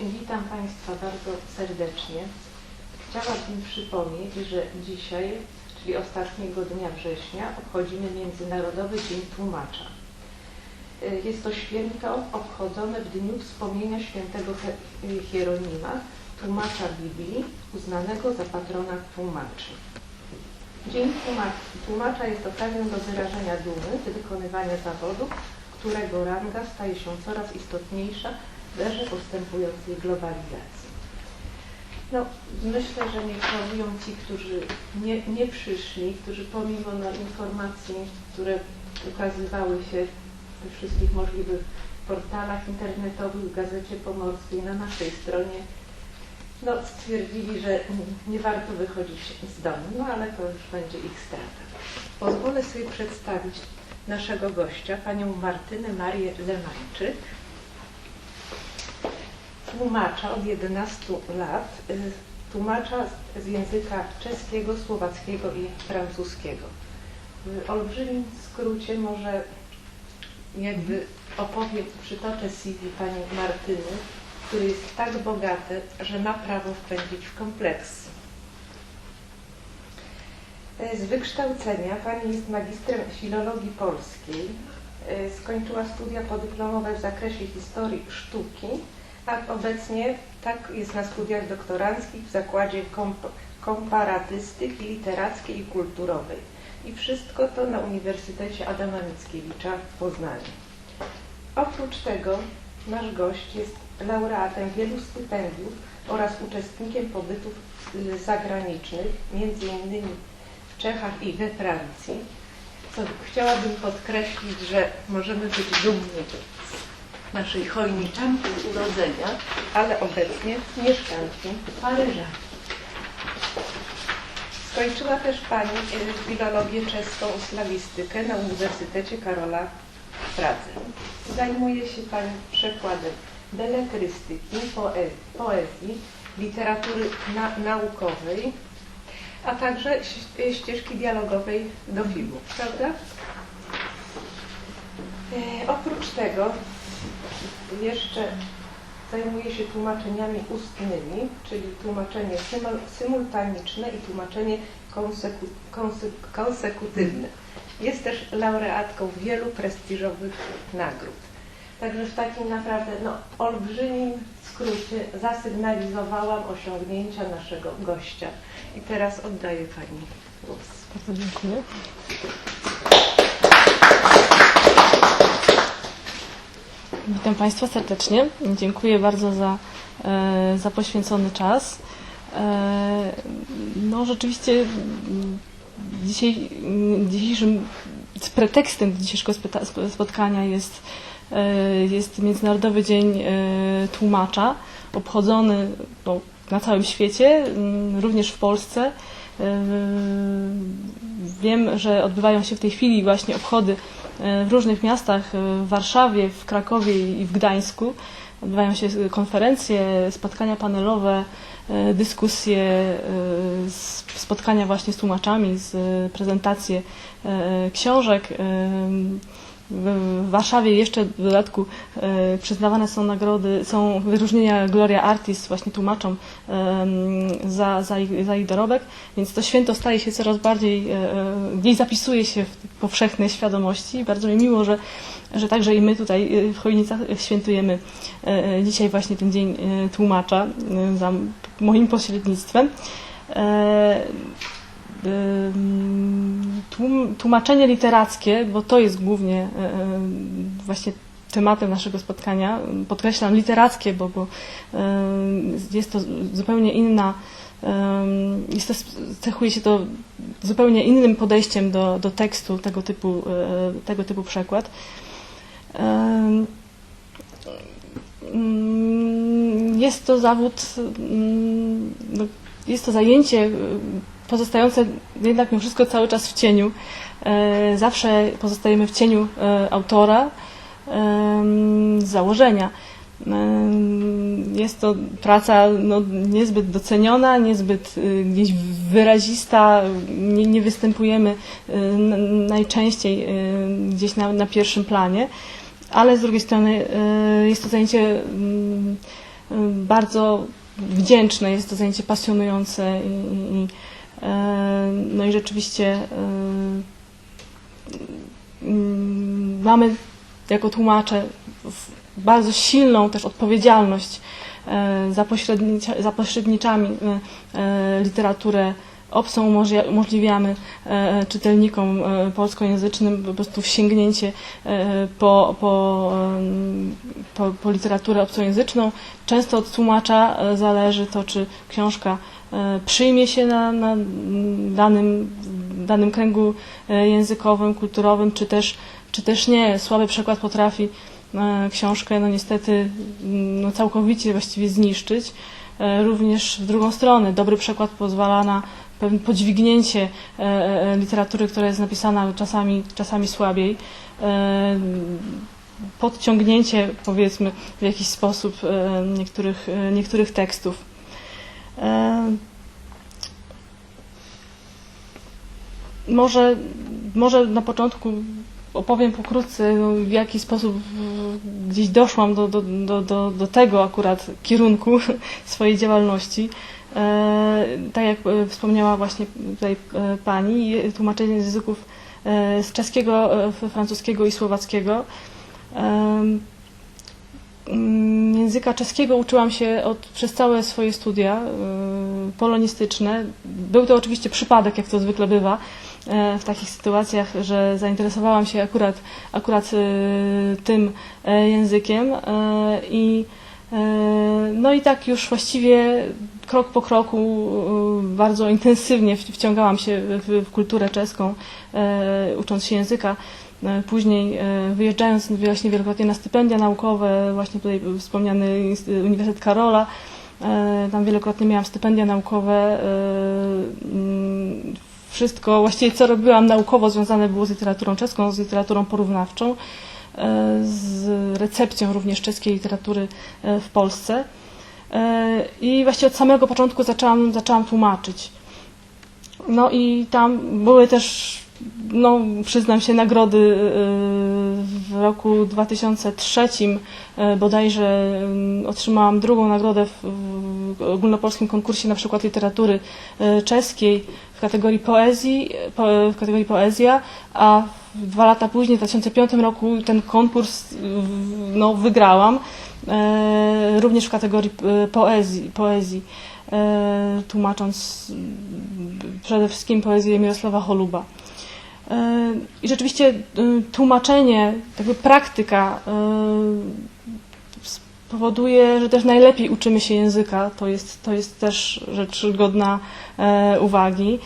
Witam Państwa bardzo serdecznie. Chciałabym przypomnieć, że dzisiaj, czyli ostatniego dnia września, obchodzimy Międzynarodowy Dzień Tłumacza. Y, Jest to święto obchodzone w dniu wspomnienia świętego Hieronima, tłumacza Biblii, uznanego za patrona tłumaczy. Dzień tłumacza, jest okazją do wyrażenia dumy wykonywania zawodu, którego ranga staje się coraz istotniejsza w erze postępującej globalizacji. No, myślę, że nie żałują ci, którzy nie, nie przyszli, którzy pomimo no, informacji, które ukazywały się we wszystkich możliwych portalach internetowych, w Gazecie Pomorskiej, na naszej stronie, no, stwierdzili, że nie warto wychodzić z domu, no ale to już będzie ich strata. Pozwolę sobie przedstawić naszego gościa, panią Martynę Marię Lemańczyk, tłumacza od 11 lat, y, tłumacza z języka czeskiego, słowackiego i francuskiego. W olbrzymim skrócie może jakby opowiem, przytoczę CV pani Martyny, który jest tak bogaty, że ma prawo wpędzić w kompleksy. E, Z wykształcenia pani jest magistrem filologii polskiej. E, Skończyła studia podyplomowe w zakresie historii sztuki, a obecnie tak jest na studiach doktoranckich w Zakładzie Komp- Komparatystyki Literackiej i Kulturowej. I wszystko to na Uniwersytecie Adama Mickiewicza w Poznaniu. Oprócz tego nasz gość jest laureatem wielu stypendiów oraz uczestnikiem pobytów y, zagranicznych, innymi w Czechach i we Francji. Co chciałabym podkreślić, że możemy być dumni naszej chojniczanki z urodzenia, ale obecnie mieszkanki Paryża. Skończyła też Pani y, filologię czeską i slawistykę na Uniwersytecie Karola w Pradze. Zajmuje się Pani przekładem beletrystyki, poe- poezji, literatury na, naukowej, a także ś- ścieżki dialogowej do filmów, prawda? E, oprócz tego jeszcze zajmuje się tłumaczeniami ustnymi, czyli tłumaczenie symul- symultaniczne i tłumaczenie konseku- konse- konsekutywne. Jest też laureatką wielu prestiżowych nagród. Także w takim naprawdę no, olbrzymim skrócie zasygnalizowałam osiągnięcia naszego gościa. I teraz oddaję Pani głos. Bardzo dziękuję. Witam Państwa serdecznie. Dziękuję bardzo za, e, za poświęcony czas. E, No rzeczywiście dzisiaj, dzisiejszym pretekstem dzisiejszego spotkania jest, e, jest Międzynarodowy Dzień Tłumacza, obchodzony no, na całym świecie, również w Polsce. E, Wiem, że odbywają się w tej chwili właśnie obchody e, w różnych miastach, e, w Warszawie, w Krakowie i w Gdańsku. Odbywają się konferencje, spotkania panelowe, dyskusje, spotkania właśnie z tłumaczami, z prezentacje książek. W Warszawie jeszcze w dodatku e, przyznawane są nagrody, są wyróżnienia Gloria Artis właśnie tłumaczom za, za, ich, za ich dorobek, więc to święto staje się coraz bardziej, e, e, zapisuje się w powszechnej świadomości. Bardzo mi miło, że, że także i my tutaj e, w Chojnicach świętujemy dzisiaj właśnie ten Dzień Tłumacza za moim pośrednictwem. Tłumaczenie literackie, bo to jest głównie e, e, właśnie tematem naszego spotkania. Podkreślam literackie, bo, bo jest to zupełnie inna, jest to, cechuje się to zupełnie innym podejściem do, do tekstu, tego typu, e, tego typu przekład. Jest to zawód, no, jest to zajęcie pozostające jednak mimo wszystko cały czas w cieniu. E, Zawsze pozostajemy w cieniu e, autora z założenia. Jest to praca no, niezbyt doceniona, niezbyt gdzieś wyrazista, nie, nie występujemy najczęściej gdzieś na, na pierwszym planie, ale z drugiej strony jest to zajęcie mm, bardzo wdzięczne, jest to zajęcie pasjonujące i, i, e, no i rzeczywiście e, mm, mamy jako tłumacze bardzo silną też odpowiedzialność e, za, za pośredniczami e, e, literaturę umożlia- umożliwiamy e, czytelnikom e, polskojęzycznym po prostu sięgnięcie e, po, po, po, po literaturę obcojęzyczną. Często od tłumacza e, zależy to, czy książka e, przyjmie się na, na danym, danym kręgu e, językowym, kulturowym, czy też, czy też nie. Słaby przekład potrafi e, książkę no niestety mm, no, całkowicie właściwie zniszczyć. E, Również w drugą stronę dobry przekład pozwala na pewne podźwignięcie e, e, literatury, która jest napisana czasami, czasami słabiej, e, podciągnięcie powiedzmy w jakiś sposób niektórych, niektórych tekstów. Może, może na początku opowiem pokrótce, no, w jaki sposób gdzieś doszłam do, do, do, do, do tego akurat kierunku swojej działalności. E, tak jak e, wspomniała właśnie tutaj e, Pani, tłumaczenie z języków z czeskiego, francuskiego i słowackiego. Mm, Języka czeskiego uczyłam się od, przez całe swoje studia polonistyczne. Był to oczywiście przypadek, jak to zwykle bywa w takich sytuacjach, że zainteresowałam się akurat, akurat tym językiem i no i tak już właściwie krok po kroku e, bardzo intensywnie wciągałam się w, kulturę czeską, e, ucząc się języka. E, Później wyjeżdżając właśnie wielokrotnie na stypendia naukowe, właśnie tutaj wspomniany Uniwersytet Karola, tam wielokrotnie miałam stypendia naukowe. mm, Wszystko, właściwie co robiłam naukowo związane było z literaturą czeską, z literaturą porównawczą, z recepcją również czeskiej literatury w Polsce. E, I właściwie od samego początku zaczęłam, zaczęłam tłumaczyć. No i tam były też, no przyznam się, nagrody y, w roku 2003 y, bodajże y, otrzymałam drugą nagrodę w, ogólnopolskim konkursie na przykład literatury czeskiej w kategorii poezji, po, w kategorii poezja, a dwa lata później, w 2005 roku ten konkurs no, wygrałam e, również w kategorii y, poezji, poezji e, tłumacząc przede wszystkim poezję Mirosława Holuba. E, I rzeczywiście tłumaczenie, jakby praktyka powoduje, że też najlepiej uczymy się języka. To jest, to jest też rzecz godna e, uwagi.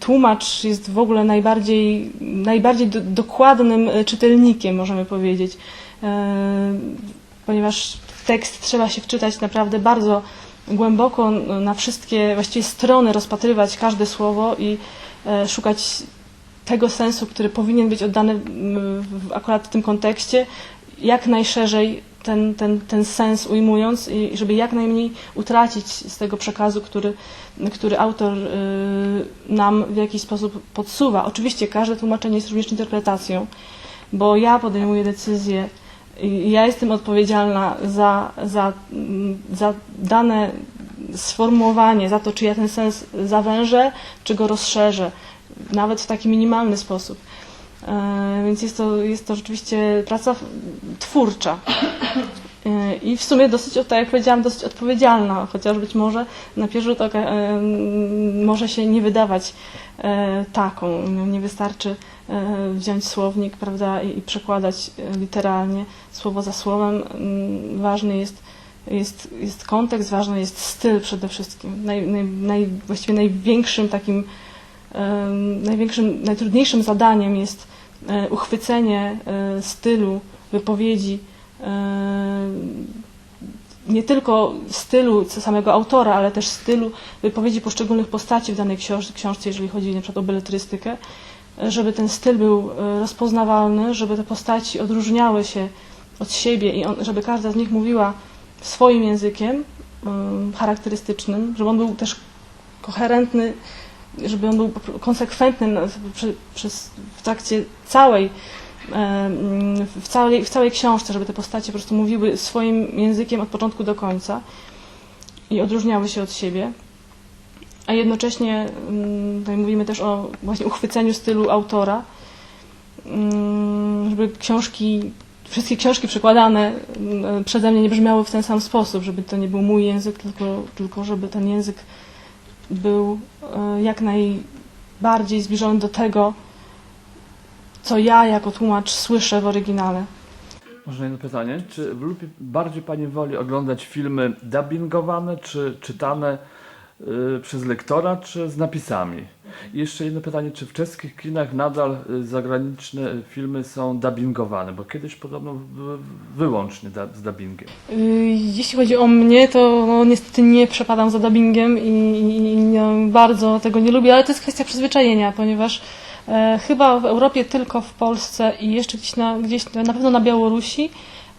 Tłumacz jest w ogóle najbardziej, najbardziej do, dokładnym e, czytelnikiem, możemy powiedzieć, ponieważ tekst trzeba się wczytać naprawdę bardzo głęboko na wszystkie właściwie strony, rozpatrywać każde słowo i e, szukać tego sensu, który powinien być oddany w akurat w tym kontekście, jak najszerzej ten, ten, ten sens ujmując i żeby jak najmniej utracić z tego przekazu, który, który autor y, nam w jakiś sposób podsuwa. Oczywiście każde tłumaczenie jest również interpretacją, bo ja podejmuję decyzję ja jestem odpowiedzialna za, za, za dane sformułowanie, za to, czy ja ten sens zawężę, czy go rozszerzę, nawet w taki minimalny sposób. E, Więc jest to, jest to rzeczywiście praca twórcza. E, I w sumie dosyć, tak jak powiedziałam, dosyć odpowiedzialna, chociaż być może na pierwszy rzut oka e, może się nie wydawać taką. Nie wystarczy wziąć słownik prawda, i, przekładać literalnie słowo za słowem. Mm, Ważny jest, jest, jest kontekst, ważny jest styl przede wszystkim. Naj, naj, naj, właściwie największym takim największym, najtrudniejszym zadaniem jest uchwycenie e, stylu wypowiedzi, e, nie tylko stylu samego autora, ale też stylu wypowiedzi poszczególnych postaci w danej książ- książce, jeżeli chodzi na przykład o beletrystykę, e, żeby ten styl był e, rozpoznawalny, żeby te postaci odróżniały się od siebie i on, żeby każda z nich mówiła swoim językiem em, charakterystycznym, żeby on był też koherentny żeby on był konsekwentny przez, w trakcie całej w całej, w całej książce, żeby te postacie po prostu mówiły swoim językiem od początku do końca i odróżniały się od siebie. A jednocześnie tutaj mówimy też o właśnie uchwyceniu stylu autora, żeby książki, wszystkie książki przekładane przeze mnie nie brzmiały w ten sam sposób, żeby to nie był mój język, tylko, tylko żeby ten język był e, jak najbardziej zbliżony do tego, co ja jako tłumacz słyszę w oryginale. Może jedno pytanie. Czy lubi, bardziej Pani woli oglądać filmy dubbingowane, czy czytane y, przez lektora, czy z napisami? I jeszcze jedno pytanie, czy w czeskich kinach nadal y, zagraniczne filmy są dubbingowane? Bo kiedyś podobno były wyłącznie z dubbingiem. Y, Jeśli chodzi o mnie, to no, niestety nie przepadam za dubbingiem i, bardzo tego nie lubię, ale to jest kwestia przyzwyczajenia, ponieważ e, chyba w Europie tylko w Polsce i jeszcze gdzieś na, gdzieś na pewno na Białorusi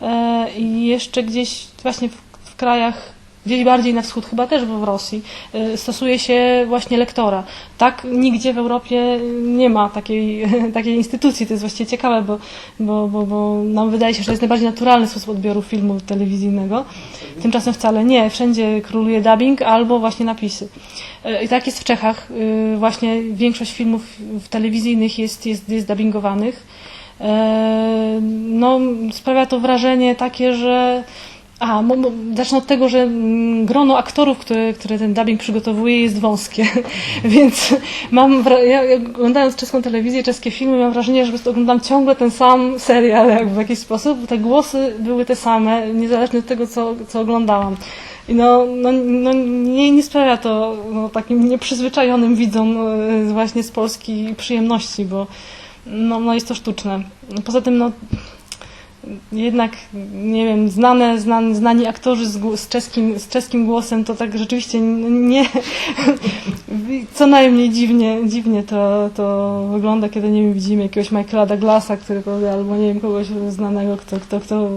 e, i jeszcze gdzieś właśnie w, w krajach gdzieś bardziej na wschód, chyba też w Rosji, e, stosuje się właśnie lektora. Tak nigdzie w Europie nie ma takiej, takiej instytucji. To jest właściwie ciekawe, bo, bo, bo, bo nam wydaje się, że to jest najbardziej naturalny sposób odbioru filmu telewizyjnego. Tymczasem wcale nie. Wszędzie króluje dubbing albo właśnie napisy. E, I tak jest w Czechach. E, Właśnie większość filmów telewizyjnych jest, jest, jest dubbingowanych. No, sprawia to wrażenie takie, że a, mo, zacznę od tego, że mm, grono aktorów, które, które ten dubbing przygotowuje, jest wąskie. Więc mam, ja oglądając czeską telewizję, czeskie filmy, mam wrażenie, że oglądam ciągle ten sam serial jakby w jakiś sposób. Te głosy były te same, niezależnie od tego, co, co oglądałam. I no, no, no nie, nie sprawia to no, takim nieprzyzwyczajonym widzom e, właśnie z Polski przyjemności, bo no, no jest to sztuczne. Poza tym, no, jednak, nie wiem, znane, znani, znani aktorzy z, z, czeskim, z czeskim głosem, to tak rzeczywiście nie, co najmniej dziwnie, dziwnie to, to wygląda, kiedy, nie wiem, widzimy jakiegoś Michaela Douglasa, który albo nie wiem, kogoś znanego, kto, kto, kto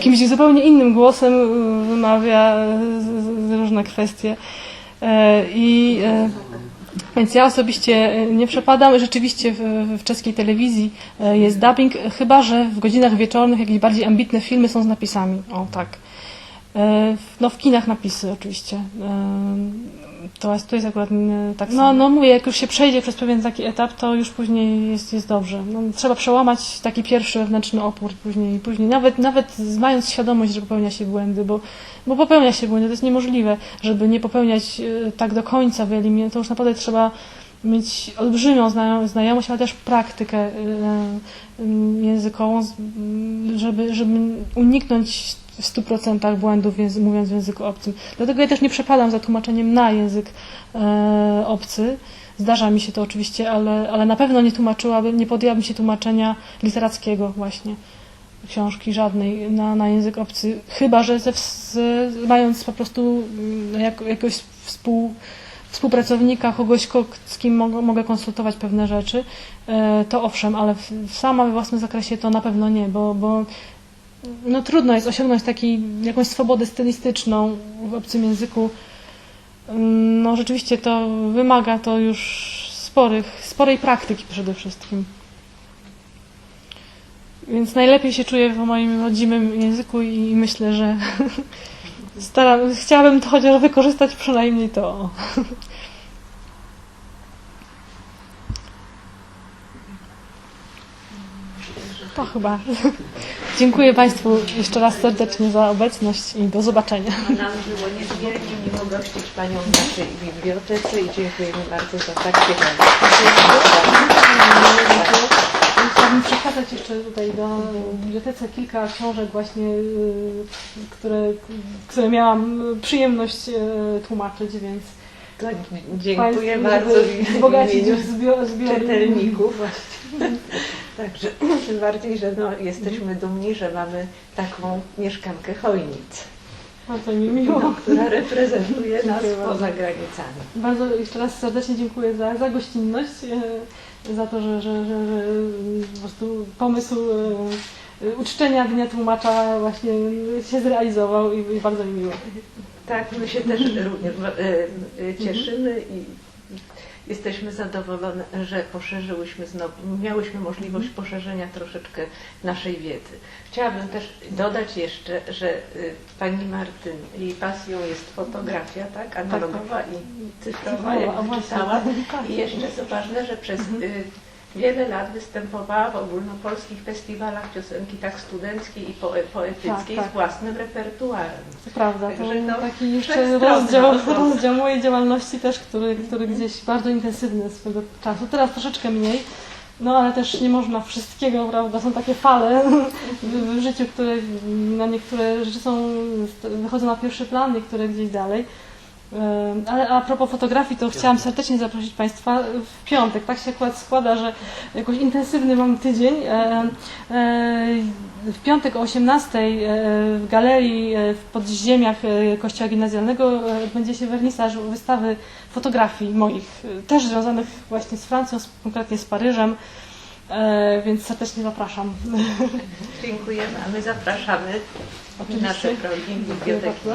kimś zupełnie innym głosem y, wymawia różne kwestie. E, I e, więc ja osobiście e, nie przepadam. Rzeczywiście w, w czeskiej telewizji e, jest dubbing, chyba że w godzinach wieczornych jakieś bardziej ambitne filmy są z napisami. O tak. E, No w kinach napisy oczywiście. To jest, to jest akurat e, tak No, no mówię, jak już się przejdzie przez pewien taki etap, to już później jest, jest dobrze. No, trzeba przełamać taki pierwszy wewnętrzny opór później, później nawet, nawet mając świadomość, że popełnia się błędy, bo, bo popełnia się błędy, to jest niemożliwe, żeby nie popełniać e, tak do końca wyeliminować. To już naprawdę trzeba mieć olbrzymią znajo- znajomość, ale też praktykę e, e, językową, z- m, żeby, żeby uniknąć w 100% błędów mówiąc w języku obcym. Dlatego ja też nie przepadam za tłumaczeniem na język e, obcy. Zdarza mi się to oczywiście, ale, ale na pewno nie tłumaczyłabym, nie podjęłabym się tłumaczenia literackiego właśnie książki żadnej na, na język obcy, chyba że ze, z, mając po prostu mm, jak, jakiegoś współ, współpracownika, kogoś, ko- z kim mogę, mogę konsultować pewne rzeczy, e, to owszem, ale w sama we własnym zakresie to na pewno nie, bo, bo no, trudno jest osiągnąć taki, jakąś swobodę stylistyczną w obcym języku. Mm, No rzeczywiście to wymaga to już sporych, sporej praktyki przede wszystkim. Więc najlepiej się czuję w moim rodzimym języku i myślę, że staram, chciałabym to chociaż wykorzystać przynajmniej to. To chyba. Dziękuję Państwu jeszcze raz serdecznie za obecność i do zobaczenia. A nam było niezmiernie miło gościć Panią w naszej bibliotece i dziękujemy bardzo za tak ciekawe. Chciałabym przekazać jeszcze tutaj do bibliotece kilka książek właśnie, y, które, które miałam przyjemność y, tłumaczyć, więc Tak, dziękuję Państwu, bardzo wzbogacić zbior, zbiory. czytelników. Także tym bardziej, że no, jesteśmy dumni, że mamy taką mieszkankę Chojnic, Bardzo mi miło. no, która reprezentuje nas Dziękuję bardzo. poza granicami. Bardzo jeszcze raz serdecznie dziękuję za, za gościnność, e, za to, że, że, że, że po prostu pomysł e, uczczenia Dnia Tłumacza właśnie się zrealizował i, i bardzo mi miło. Tak, my się też również e, cieszymy i Jesteśmy zadowolone, że poszerzyłyśmy znowu, miałyśmy możliwość poszerzenia troszeczkę naszej wiedzy. Chciałabym też dodać jeszcze, że y, pani Martyn, jej pasją jest fotografia, tak? Analogowa i cyfrowa, jak A właśnie. czytała. Tak. I jeszcze co ważne, że przez y, wiele lat występowała w ogólnopolskich festiwalach piosenki tak studenckiej i poe, poetyckiej Tak, tak. z własnym repertuarem. To prawda, to Także no, taki jeszcze rozdział, osobny. rozdział mojej działalności też, który, który gdzieś bardzo intensywny swego czasu. Teraz troszeczkę mniej, no ale też nie można wszystkiego, prawda, są takie fale w, w życiu, które na niektóre rzeczy są, wychodzą na pierwszy plan, niektóre gdzieś dalej. E, Ale a propos fotografii, to chciałam serdecznie zaprosić Państwa w piątek. Tak się akurat składa, że jakoś intensywny mam tydzień. E, e, W piątek o 18 w galerii e, w podziemiach e, Kościoła Gimnazjalnego e, odbędzie się wernisaż wystawy fotografii moich, e, też związanych właśnie z Francją, konkretnie z Paryżem. E, Więc serdecznie zapraszam. Dziękujemy, a my zapraszamy Oczywiście. nasze progi biblioteki.